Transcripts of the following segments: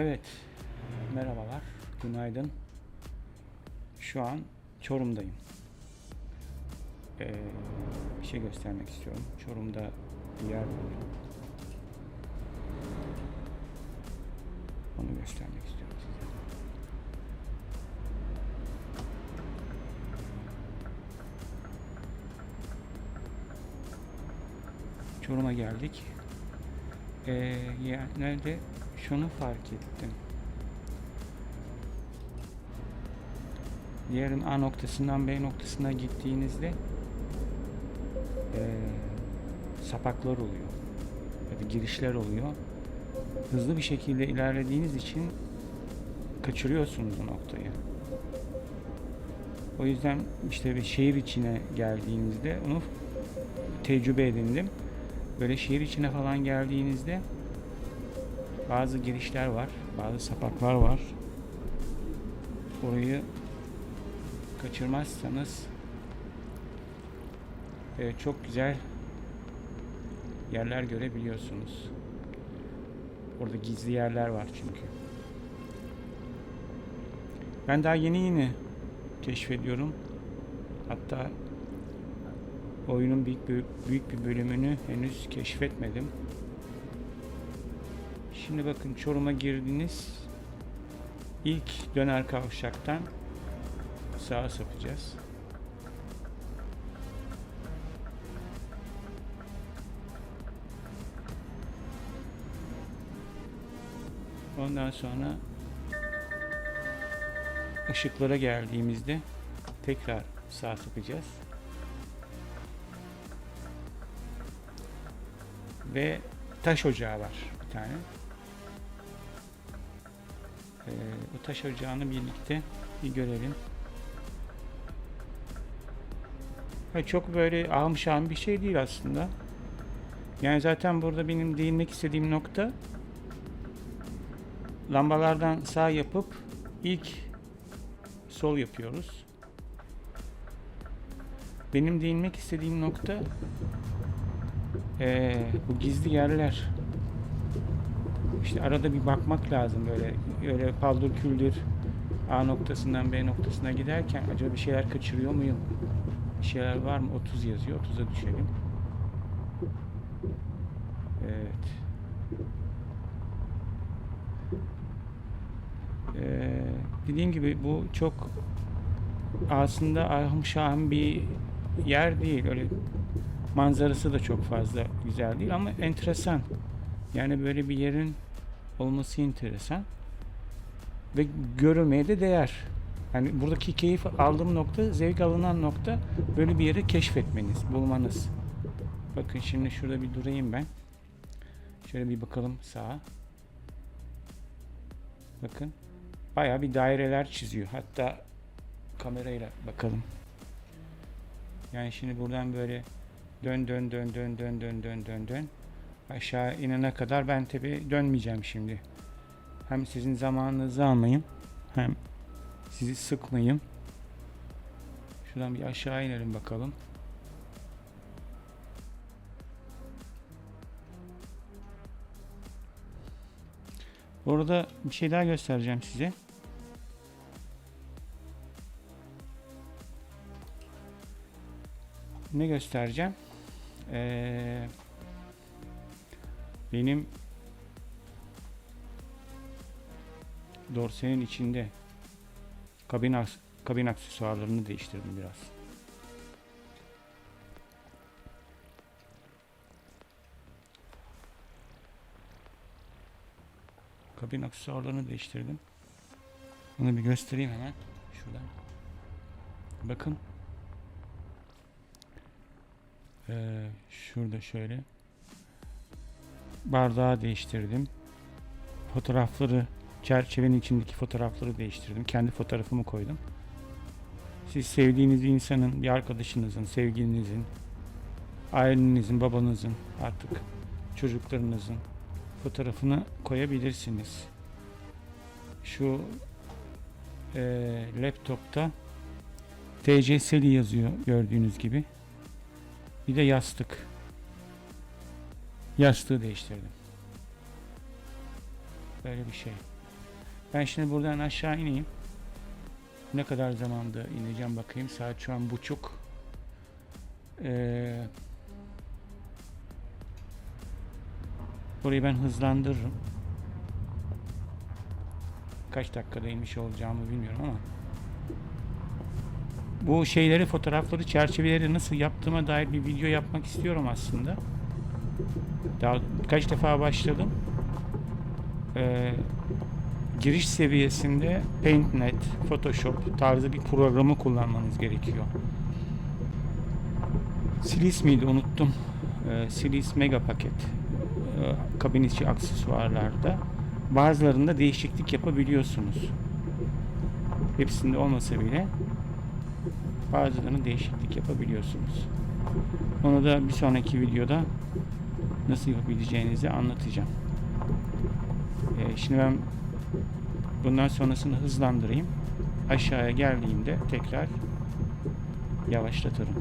Evet, merhabalar, günaydın. Şu an Çorum'dayım. Ee, bir şey göstermek istiyorum. Çorum'da bir yer buldum. Onu göstermek istiyorum size. Çorum'a geldik. Ee, ya, nerede? Şunu fark ettim. Diyelim A noktasından B noktasına gittiğinizde ee, sapaklar oluyor. Ya girişler oluyor. Hızlı bir şekilde ilerlediğiniz için kaçırıyorsunuz o noktayı. O yüzden işte bir şehir içine geldiğinizde onu tecrübe edindim. Böyle şehir içine falan geldiğinizde bazı girişler var, bazı sapaklar var. Orayı kaçırmazsanız e, çok güzel yerler görebiliyorsunuz. Orada gizli yerler var çünkü. Ben daha yeni yeni keşfediyorum. Hatta oyunun büyük bir, büyük bir bölümünü henüz keşfetmedim. Şimdi bakın Çorum'a girdiniz. İlk döner kavşaktan sağa sapacağız. Ondan sonra ışıklara geldiğimizde tekrar sağa sapacağız. Ve taş ocağı var bir tane. Ee, o taş ocağını birlikte bir görelim. Ha, çok böyle ahım şahım bir şey değil aslında. Yani zaten burada benim değinmek istediğim nokta lambalardan sağ yapıp ilk sol yapıyoruz. Benim değinmek istediğim nokta ee, bu gizli yerler. İşte arada bir bakmak lazım böyle öyle paldır küldür A noktasından B noktasına giderken acaba bir şeyler kaçırıyor muyum? Bir şeyler var mı? 30 yazıyor. 30'a düşelim. Evet. Ee, dediğim gibi bu çok aslında ahım şahım bir yer değil. Öyle manzarası da çok fazla güzel değil ama enteresan. Yani böyle bir yerin olması enteresan. Ve görülmeye de değer. Yani buradaki keyif aldığım nokta, zevk alınan nokta böyle bir yeri keşfetmeniz, bulmanız. Bakın şimdi şurada bir durayım ben. Şöyle bir bakalım sağa. Bakın. Bayağı bir daireler çiziyor. Hatta kamerayla bakalım. Yani şimdi buradan böyle dön dön dön dön dön dön dön dön dön. Aşağı inene kadar ben tabi dönmeyeceğim şimdi. Hem sizin zamanınızı almayayım hem sizi sıkmayayım. Şuradan bir aşağı inelim bakalım. Orada bir şey daha göstereceğim size. Ne göstereceğim? Ee, benim dorsenin içinde kabin, kabin aksesuarlarını değiştirdim biraz. Kabin aksesuarlarını değiştirdim. Bunu bir göstereyim hemen. Şuradan. Bakın. Ee, şurada şöyle. Bardağı değiştirdim. Fotoğrafları, çerçevenin içindeki fotoğrafları değiştirdim. Kendi fotoğrafımı koydum. Siz sevdiğiniz insanın, bir arkadaşınızın, sevgilinizin, ailenizin, babanızın artık çocuklarınızın fotoğrafını koyabilirsiniz. Şu e, laptopta TCS'li yazıyor gördüğünüz gibi. Bir de yastık. Yastığı değiştirdim. Böyle bir şey. Ben şimdi buradan aşağı ineyim. Ne kadar zamanda ineceğim bakayım. Saat şu an buçuk. Ee, burayı ben hızlandırırım. Kaç dakikada inmiş olacağımı bilmiyorum ama. Bu şeyleri, fotoğrafları, çerçeveleri nasıl yaptığıma dair bir video yapmak istiyorum aslında. Daha birkaç defa başladım. Ee, giriş seviyesinde PaintNet, Photoshop tarzı bir programı kullanmanız gerekiyor. Silis miydi unuttum. Ee, Silis Mega Paket. Ee, kabin içi aksesuarlarda. Bazılarında değişiklik yapabiliyorsunuz. Hepsinde olmasa bile bazılarında değişiklik yapabiliyorsunuz. Onu da bir sonraki videoda nasıl yapabileceğinizi anlatacağım. Ee, şimdi ben bundan sonrasını hızlandırayım. Aşağıya geldiğimde tekrar yavaşlatırım.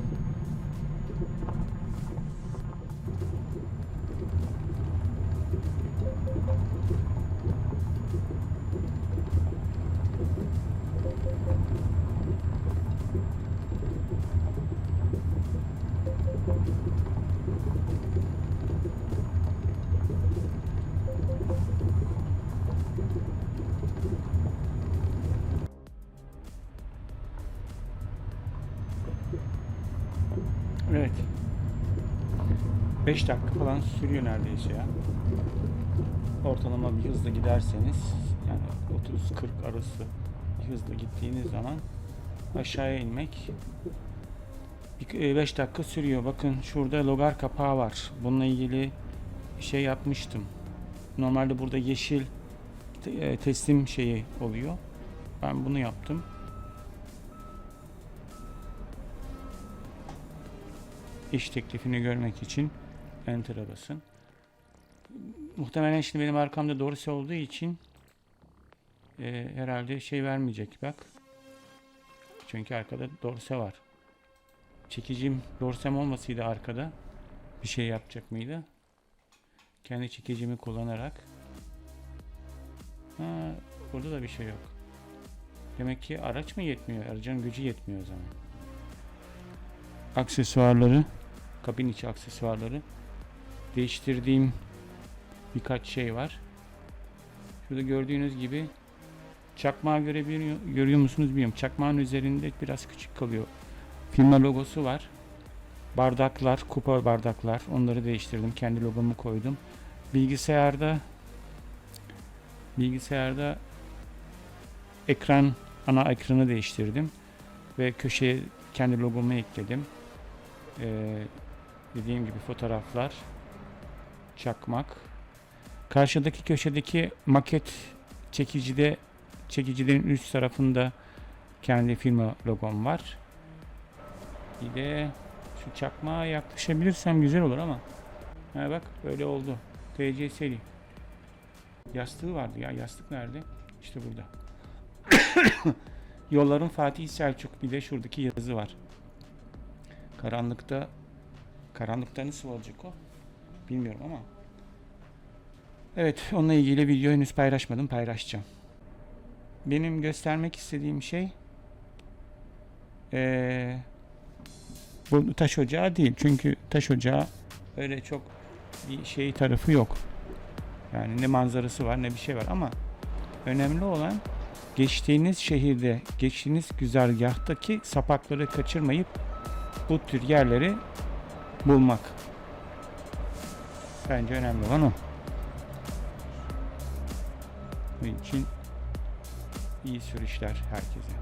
5 dakika falan sürüyor neredeyse ya. Ortalama bir hızla giderseniz yani 30-40 arası bir hızla gittiğiniz zaman aşağıya inmek 5 dakika sürüyor. Bakın şurada logar kapağı var. Bununla ilgili şey yapmıştım. Normalde burada yeşil e, teslim şeyi oluyor. Ben bunu yaptım. iş teklifini görmek için Enter'a basın. Muhtemelen şimdi benim arkamda dorse olduğu için e, herhalde şey vermeyecek bak. Çünkü arkada dorse var. Çekicim dorsem olmasaydı arkada bir şey yapacak mıydı? Kendi çekicimi kullanarak. Ha, burada da bir şey yok. Demek ki araç mı yetmiyor? Aracın gücü yetmiyor o zaman. Aksesuarları kabin içi aksesuarları değiştirdiğim birkaç şey var. Şurada gördüğünüz gibi çakmağı görebiliyor görüyor musunuz bilmiyorum. Çakmağın üzerinde biraz küçük kalıyor. Firma logosu var. Bardaklar, kupa bardaklar. Onları değiştirdim. Kendi logomu koydum. Bilgisayarda bilgisayarda ekran ana ekranı değiştirdim ve köşeye kendi logomu ekledim. Ee, dediğim gibi fotoğraflar, çakmak. Karşıdaki köşedeki maket çekicide çekicilerin üst tarafında kendi firma logom var. Bir de şu çakmağa yaklaşabilirsem güzel olur ama. Ha bak böyle oldu. TC seri. Yastığı vardı ya. Yastık nerede? İşte burada. Yolların Fatih Selçuk bir de şuradaki yazı var. Karanlıkta karanlıkta nasıl olacak o? Bilmiyorum ama. Evet, onunla ilgili video henüz paylaşmadım, paylaşacağım. Benim göstermek istediğim şey eee, bu taş ocağı değil. Çünkü taş ocağı öyle çok bir şey tarafı yok. Yani ne manzarası var ne bir şey var ama önemli olan geçtiğiniz şehirde, geçtiğiniz güzergahtaki sapakları kaçırmayıp bu tür yerleri bulmak. Bence önemli olan o. Bunun için iyi sürüşler herkese.